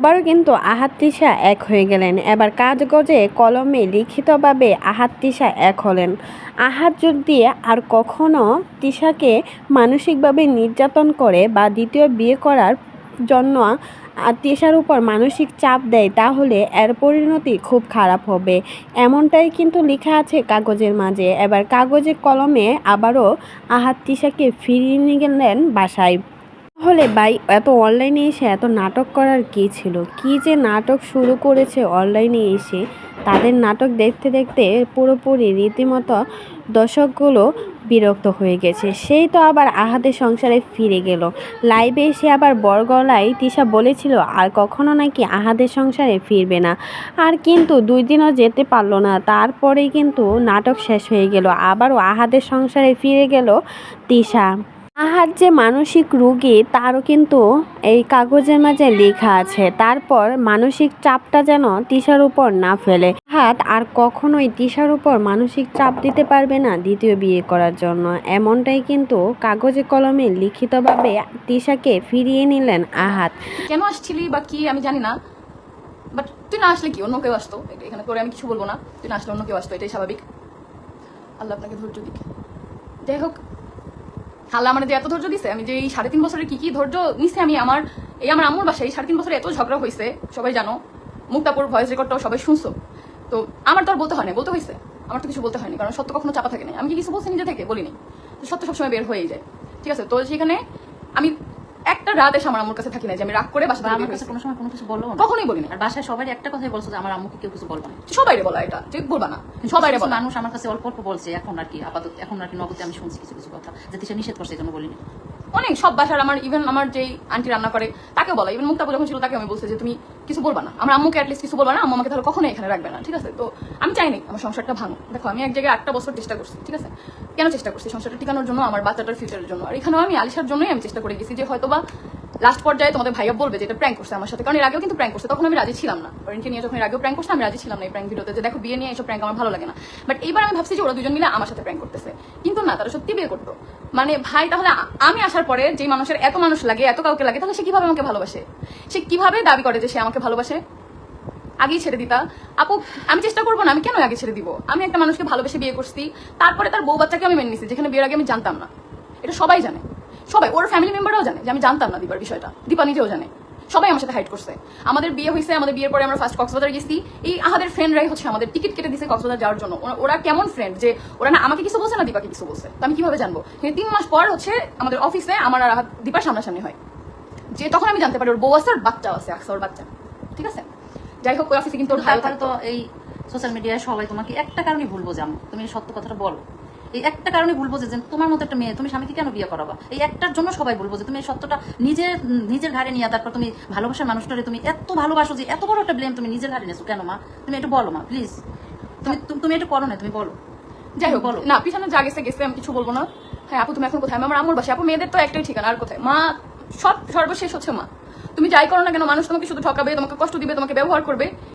আবারও কিন্তু আহাত এক হয়ে গেলেন। এবার কাজগজে কলমে লিখিতভাবে আহাত এক হলেন। আহাত যদি আর কখনো তিশাকে মানসিকভাবে নির্যাতন করে বা দ্বিতীয় বিয়ে করার জন্য তিশার উপর মানসিক চাপ দেয়, তাহলে এর পরিণতি খুব খারাপ হবে। এমনটাই কিন্তু লেখা আছে কাগজের মাঝে। এবার কাগজে কলমে আবারও আহাত তিশাকে ফিরিয়ে নিয়ে গেলেন বাসায়। তাহলে ভাই, এত অনলাইনে এসে এত নাটক করার কী ছিল? কী যে নাটক শুরু করেছে অনলাইনে এসে, তাদের নাটক দেখতে দেখতে পুরোপুরি রীতিমতো দর্শকগুলো বিরক্ত হয়ে গেছে। সেই তো আবার আহাদের সংসারে ফিরে গেল। লাইভে এসে আবার বরগলায় তিশা বলেছিল, আর কখনো নাকি আহাদের সংসারে ফিরবে না। আর কিন্তু দুই দিনও যেতে পারল না। তারপরেই কিন্তু নাটক শেষ হয়ে গেল। আবারও আহাদের সংসারে ফিরে গেল তিশা। আহার যে মানসিক রোগী, তারও কিন্তু এই কাগজের মাঝে লেখা আছে। তারপর মানসিক চাপটা যেন তিশার উপর না ফেলে। হাত আর কখনোই তিশার উপর মানসিক চাপ দিতে পারবে না দ্বিতীয় বিয়ে করার জন্য। এমনটাই কিন্তু কাগজে কলমে লিখিতভাবে তিশাকে ফিরিয়ে নিলেন আহাত। কেন আসছিলি বা কি আমি জানি না। বাট তুই না আসলে কি? অন্য কেউ আসতো? এখানে তোরে আমি কিছু বলব না। তুই না আসলে অন্য কেউ আসতো? এটাই স্বাভাবিক। আল্লাহ আপনাকে ধৈর্য দিক। যাই হোক আল্লাহ আমার যে এত ধৈর্য দিছে, আমি যে এই সাড়ে তিন বছরে কি কি ধৈর্য নিছে আমি আমার এই আমার আম্মুর বাসায় এই সাড়ে তিন বছরে এত ঝগড়া হয়েছে সবাই জানো। মুক্তাপুর ভয়েস রেকর্ডটাও সবাই শুনছো। তো আমার তো আর বলতে হয় না বলতে হয়েছে আমার তো কিছু বলতে হয়নি কারণ সত্য কখনো চাপা থাকে না আমি কি কিছু বলছি নিজে থেকে? বলিনি। সত্য সবসময় বের হয়েই যায়। ঠিক আছে, তো সেখানে আমি একটা রাত এসে আমার আম্মুর কাছে থাকি না যে আমি রাগ করে বাসা আমার কাছে কোনো সময় কোনো কিছু বলব না। কখনোই বলিনি। আর বাসায় সবাই একটা কথাই বলছো যে আমার আম্মুকে কেউ কিছু বলব না। সবাই বলা এটা যে বলবা না সবাই বলা। মানুষ আমার কাছে অল্প অল্প বলছে এখন আর কি আপাতত এখন আর কি নগদে আমি শুনছি কিছু কিছু কথা যে নিষেধ করছে এই জন্য বলিনি। অনেক, সব বাসার আমার ইভেন আমার যেই আন্টি রান্না করে তাকে বলা। ইভেন মুক্তা যখন ছিল তাকে আমি বলছি যে, তুমি কিছু বলবা না। আমার আম্মুকে অ্যাটলিস্ট কিছু বলবা না, আম্মু আমাকে তাহলে কখনো এখানে রাখবে না, ঠিক আছে? তো আমি চাইনি আমার সংসারটা ভাঙো দেখো, আমি এক জায়গায় আটটা বছর চেষ্টা করছি, ঠিক আছে? কেন চেষ্টা করছি? সংসারটা টিকানোর জন্য, আমার বাচ্চাটার ফিউচারের জন্য। আর এখানেও আমি আলিশার জন্যই আমি চেষ্টা করে গেছি যে হয়তো বা লাস্ট পর্যায়ে তোমাদের ভাইয়া বলবে যে এটা প্র্যাঙ্ক করছে আমার সাথে। কারণ এর আগেও কিন্তু প্র্যাঙ্ক করছে, তখন আমি রাজি ছিলাম না। ওরেনকে নিয়ে যখন এর আগেও প্র্যাঙ্ক করছে, আমি রাজি ছিলাম না এই প্র্যাঙ্ক ভিডিওতে যে দেখো বিয়ে নিয়ে এসব প্র্যাঙ্ক আমার ভালো লাগে না। বাট এইবার আমি ভাবছি যে ওরা দুজন মিলে আমার সাথে প্র্যাঙ্ক করতেছে। কিন্তু না, তারা সত্যি বিয়ে করতো। মানে ভাই, তাহলে আমি আসার পরে যে মানুষের এত মানুষ লাগে, এত কাউকে লাগে, তাহলে সে কীভাবে আমাকে ভালোবাসে? সে কীভাবে দাবি করে যে সে আমাকে ভালোবাসে? আগেই ছেড়ে দিতা। আপু, আমি চেষ্টা করব না, আমি কেন আগে ছেড়ে দিব? আমি একটা মানুষকে ভালোবেসে বিয়ে করছি, তারপরে তার বউ বাচ্চাকে আমি মেনে নিছি, যেখানে বিয়ের আগে আমি জানতাম না। এটা সবাই জানে। সবাই ওর ফ্যামিলি মেম্বাররাও জানে যে আমি জানতাম না দীপার বিষয়টা। দীপা নিজেও জানে। সবাই আমার সাথে হাইট করছে। আমাদের বিয়ে হয়েছে আমাদের বিয়ের পরে আমরা ফার্স্ট কক্সবাজার গেছি। এই আমাদের ফ্রেন্ডরাই হচ্ছে আমাদের টিকিট কেটে দিছে কক্সবাজার যাওয়ার জন্য। ওরা- কেমন ফ্রেন্ড যে ওরা না আমাকে কিছু বলছে না দীপাকে কিছু বলছে। তো আমি কীভাবে জানব? তিন মাস পর হচ্ছে আমাদের অফিসে আমার আর দীপার সামনাসামনি হয়। যে তখন আমি জানতে পারি ওর বউ আছে আর বাচ্চা আছে আকসা ওর বাচ্চা। ঠিক আছে? যাই হোক ওই অফিসে কিন্তু ওর তো এই সোশ্যাল মিডিয়ায় সবাই তোমাকে একটা কারণে ভুল বোঝে আম্মু। তুমি সত্য কথাটা বলো। এই একটা কারণে ভুল বোঝে যে তোমার মতো একটা মেয়ে তুমি স্বামীকে কেন বিয়ে করাবা? এই একটার জন্য সবাই ভুল বোঝে তুমি এই সত্যটা নিজের নিজের ঘাড়ে নিয়ে তারপর তুমি ভালোবাসার মানুষটারে তুমি এত ভালোবাসো যে এত বড় একটা ব্লেম তুমি নিজের ঘাড়ে নিয়েছো। কেন মা? তুমি একটু বলো মা প্লিজ তুমি তুমি- একটু করো না তুমি বলো। যাই হোক বলো। না পিছনে যা গেছে গেছে আমি কিছু বলব না। হ্যাঁ আপু তুমি এখন কোথায়? আমি আমার আমুর বাসা আপু মেয়েদের তো একটাই ঠিকানা আর কোথায়? মা সব সর্বশেষ হচ্ছে মা। তুমি যাই করো না কেন মানুষ তোমাকে শুধু ঠকাবে তোমাকে কষ্ট দিবে তোমাকে ব্যবহার করবে।